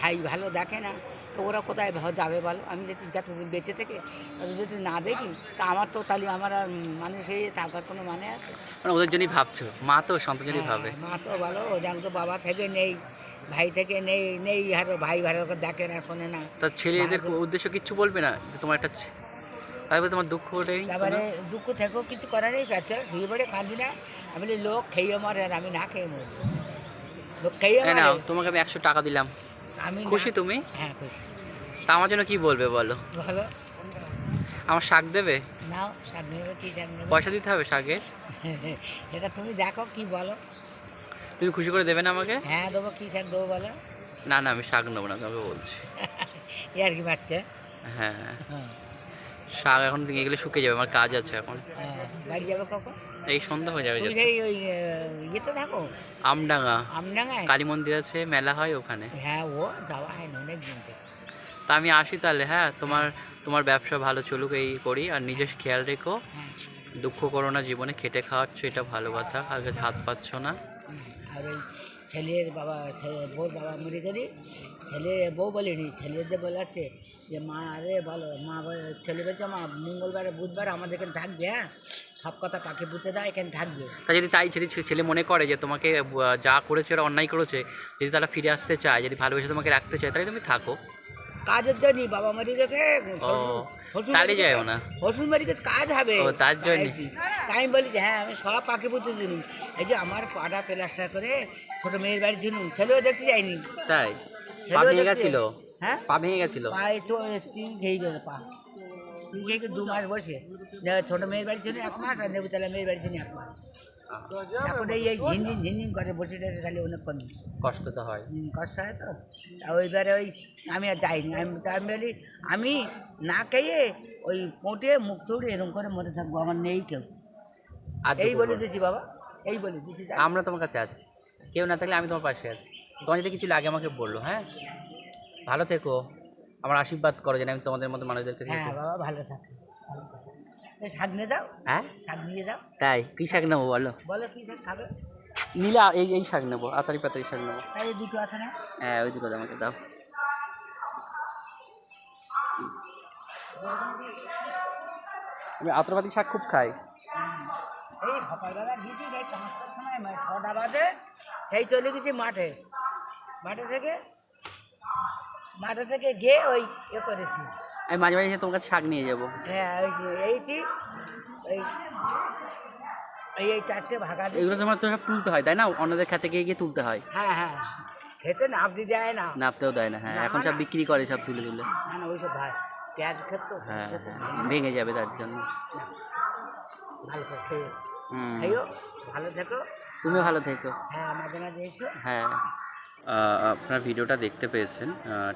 ভাই ভালো দেখে না তো ওরা কোথায় যাবে বলো? আমি যদি যতদিন বেঁচে থেকে যদি না দেখি তা আমার তো তাহলে আমার আর মানুষ হয়ে থাকার কোনো মানে আছে? মানে ওদের জন্যই ভাবছ? মা তো সন্তান জন্যই হ্যাঁ, ভাবে। মা তো বলো ও যেন তো বাবা থেকে নেই ভাই থেকে নেই নেই আর ভাই ভালো দেখে না শোনে না। তা ছেলেদের উদ্দেশ্য কিচ্ছু বলবে না? তোমার একটা তারপরে তোমার দুঃখ নেই তারপরে দুঃখ থেকেও কিছু করার নেই আচ্ছা শুয়ে পড়ে কাঁদি না। আমি লোক খেয়ে মরে আর আমি না খেয়ে মরি লোক খেয়ে তোমাকে আমি একশো টাকা দিলাম। আমি খুশি তুমি? হ্যাঁ খুশি। তা আমার জন্য কি বলবে বলো? ভালো আমার শাক দেবে? নাও শাক নেবে কি শাক নেবে? পয়সা দিতে হবে শাকের? এটা তুমি দেখো কি বলো। তুমি খুশি করে দেবে না আমাকে? হ্যাঁ দেবো কি শাক দেবো বলো। না না আমি শাক নেব না তোমাকে বলছি। আর কি বাচ্চা? হ্যাঁ। হ্যাঁ। শাক এখন দিয়ে গেলে শুকিয়ে যাবে আমার কাজ আছে এখন। হ্যাঁ, বাড়ি যাবে কখন? এই সন্ধ্যা হয়ে যাবে তুমি সেই ওই ইয়েতে থাকো? আমডাঙ্গা। আমডাঙ্গায়? কালী মন্দির আছে মেলা হয় ওখানে। হ্যাঁ ও যাওয়া হয় না অনেক দিন থেকে। তা আমি আসি তাহলে হ্যাঁ? তোমার তোমার ব্যবসা ভালো চলুক এই করি আর নিজের খেয়াল রেখো। হ্যাঁ। দুঃখ করো না জীবনে খেটে খাওয়াচ্ছ এটা ভালো কথা আগে হাত পাচ্ছ না। আর ওই ছেলের বাবা ছেলে বউ বাবা মরে গেলি ছেলে বউ বলেনি ছেলেদের বলাচ্ছে যে মা আরে বলো মা ছেলে বলছে মা মঙ্গলবারে বুধবার আমাদের এখানে থাকবে হ্যাঁ? সব কথা পাখি পুঁতে দেয় এখানে থাকবে। তা যদি তাই ছেলে ছেলে মনে করে যে তোমাকে যা করেছে ওরা অন্যায় করেছে যদি তারা ফিরে আসতে চায় যদি ভালোবেসে তোমাকে রাখতে চায় তাহলে তুমি থাকো। কাজের জন্যই বাবা মারি গেছে তাহলে যাও না। হসুন বাড়ি গেছে কাজ হবে। তার জন্যই। তাই- বলি যে হ্যাঁ আমি সব পাখি পুঁতে দিন এই যে আমার পাটা প্লাস্টার করে ছোট মেয়ের বাড়ি ছিল ছেলেও দেখতে যায়নি। তাই? পা ভেঙে গেছিল? হ্যাঁ? পা ভেঙে গেছিল? পায়ে চিন খেয়ে গেল পা। চিন খেয়ে দু মাস বসে। ছোট মেয়ের বাড়ি ছিল এক মাস আর নেবুতলা মেয়ের বাড়ি ছিল এক মাস। এখন এই এই ঝিনঝিন ঝিনঝিন করে বসে টসে খালি অনেকক্ষণ। কষ্ট তো হয়। কষ্ট হয় তো। ওইবারে ওই আমি আর যাইনি। আমি আমি বলি আমি না খেয়ে ওই মোটে মুখ তুড়ে এরকম করে মরে থাকব আমার নেই কেউ। এই বলে। দিয়েছি বাবা এই বলে দিয়েছি আমরা তোমার কাছে আছি। কেউ না থাকলে আমি তোমার পাশে আছি। তোমার যদি কিছু লাগে আমাকে বলল হ্যাঁ? ভালো থেকো। আমার আশীর্বাদ করো যেন আমি তোমাদের মতো মানুষদেরকে হ্যাঁ বাবা ভালো থাকে। শাক নিয়ে যাও। হ্যাঁ? শাক নিয়ে যাও। তাই? কী শাক নেব বলো? বলো কী শাক খাবে? নীলা এই এই শাক নেব আতারি পাতারি শাক নেব। তাই এই দুটো আছে না? হ্যাঁ ওই দুটো আমাকে দাও। আমি আতরপাতি শাক খুব খাই। এই সকালবেলা গিয়েছি সেই পাঁচটার সময় মানে ছটা বাজে। সেই চলে গেছি মাঠে। মাঠে থেকে মাঠে থেকে গিয়ে ওই এ করেছি। আমি মাঝে মাঝে তোমার কাছে শাক নিয়ে যাব। হ্যাঁ ওই যে এইছি এই এই এই চারটে ভাগা দিয়ে এগুলো তোমার তো সব তুলতে হয় তাই না? অন্যদের খেতে গিয়ে গিয়ে তুলতে হয়। হ্যাঁ হ্যাঁ। খেতে নাপদি দেয় না। নাপতেও দেয় না হ্যাঁ। এখন সব বিক্রি করে সব তুলে তুলে। না না ওইসব ভাই। পেঁয়াজ খেত হ্যাঁ হ্যাঁ, ভেঙে যাবে তার জন্য। ভালো করে খেয়ে হুম। ভালো থেকো। তুমি ভালো থেকো। হ্যাঁ মাঝে মাঝে এসো। হ্যাঁ। আপনার ভিডিওটা দেখতে পেয়েছেন।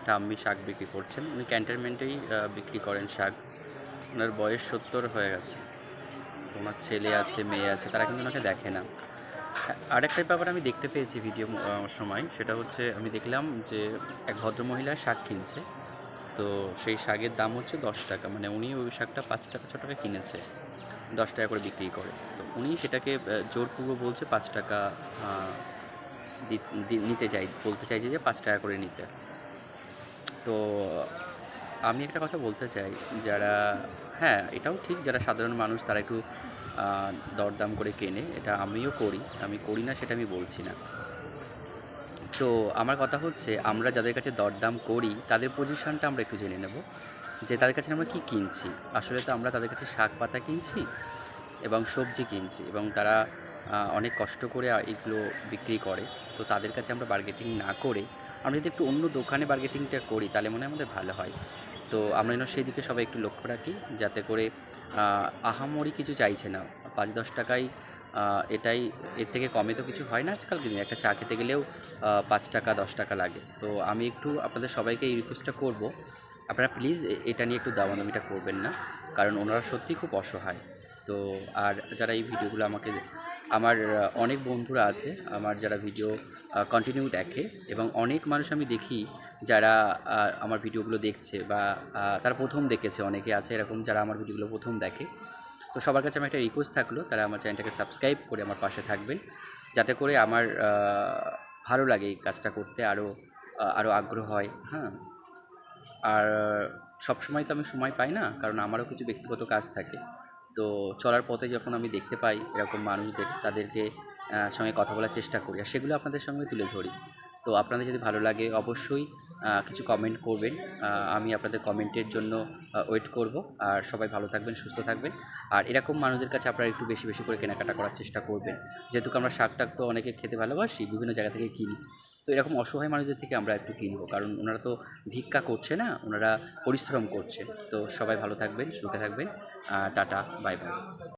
টাম্মি শাক বিক্রি করছেন। উনি ক্যান্টনমেন্টেই বিক্রি করেন শাক। ওনার বয়স সত্তর হয়ে গেছে। তোমার ছেলে আছে মেয়ে আছে তারা কিন্তু ওনাকে দেখে না। আরেকটা ব্যাপার আমি দেখতে পেয়েছি ভিডিও সময় সেটা হচ্ছে আমি দেখলাম যে এক ভদ্রমহিলা শাক কিনছে। তো সেই শাকের দাম হচ্ছে দশ টাকা। মানে উনি ওই শাকটা পাঁচ টাকা ছ টাকা কিনেছে। দশ টাকা করে বিক্রি করে। তো উনি সেটাকে জোরপূর্বক বলছে পাঁচ টাকা নিতে চাই, বলতে চাইছে যে পাঁচ টাকা করে নিতে। তো আমি একটা কথা বলতে চাই, যারা হ্যাঁ এটাও ঠিক যারা সাধারণ মানুষ তারা একটু দরদাম করে কেনে, এটা আমিও করি, আমি করি না সেটা আমি বলছি না। তো আমার কথা হচ্ছে, আমরা যাদের কাছে দরদাম করি, তাদের পজিশনটা আমরা একটু জেনে নেব। যে তাদের কাছে আমরা কি কিনছি? আসলে তো আমরা তাদের কাছে শাক, পাতা কিনছি এবং সবজি কিনছি এবং তারা অনেক কষ্ট করে এগুলো বিক্রি করে। তো তাদের কাছে আমরা বার্গেটিং না করে, আমরা যদি একটু অন্য দোকানে বার্গেটিংটা করি, তাহলে মনে হয় আমাদের ভালো হয়। তো আমরা যেন সেই দিকে সবাই একটু লক্ষ্য রাখি, যাতে করে আহামরি কিছু চাইছে না। পাঁচ দশ টাকায় এটাই, এর থেকে কমে তো কিছু হয় না আজকাল দিনে। একটা চা খেতে গেলেও পাঁচ টাকা, দশ টাকা লাগে। তো আমি একটু আপনাদের সবাইকে এই রিকোয়েস্টটা করব। আপনারা প্লিজ এটা নিয়ে একটু দামাদামিটা করবেন না, কারণ ওনারা সত্যিই খুব অসহায়। তো আর যারা এই ভিডিওগুলো আমাকে, আমার অনেক বন্ধুরা আছে, আমার যারা ভিডিও কন্টিনিউ দেখে এবং অনেক মানুষ আমি দেখি যারা আমার ভিডিওগুলো দেখছে বা তারা প্রথম দেখেছে, অনেকে আছে এরকম যারা আমার ভিডিওগুলো প্রথম দেখে। তো সবার কাছে আমার একটা রিকোয়েস্ট থাকল, তারা আমার চ্যানেলটাকে সাবস্ক্রাইব করে আমার পাশে থাকবেন, যাতে করে আমার ভালো লাগে এই কাজটা করতে আরও আরও আগ্রহ হয় হ্যাঁ। আর সবসময় তো আমি সময় পাই না, কারণ আমারও কিছু ব্যক্তিগত কাজ থাকে। তো চলার পথে যখন আমি দেখতে পাই এরকম মানুষদের, তাদেরকে সঙ্গে কথা বলার চেষ্টা করি, আর সেগুলো আপনাদের সঙ্গে তুলে ধরি। তো আপনাদের যদি ভালো লাগে অবশ্যই কিছু কমেন্ট করবেন। আমি আপনাদের কমেন্টের জন্য ওয়েট করব। আর সবাই ভালো থাকবেন, সুস্থ থাকবেন। আর এরকম মানুষদের কাছে আপনারা একটু বেশি বেশি করে কেনাকাটা করার চেষ্টা করবেন। যেহেতু আমরা শাক টাক তো অনেকে খেতে ভালোবাসি, বিভিন্ন জায়গা থেকে কিনি। তো এরকম অসহায় মানুষদের থেকে আমরা একটু কিনবো। কারণ ওনারা তো ভিক্ষা করছে না, ওনারা পরিশ্রম করছে। তো সবাই ভালো থাকবেন, সুখে থাকবেন। Tata bye bye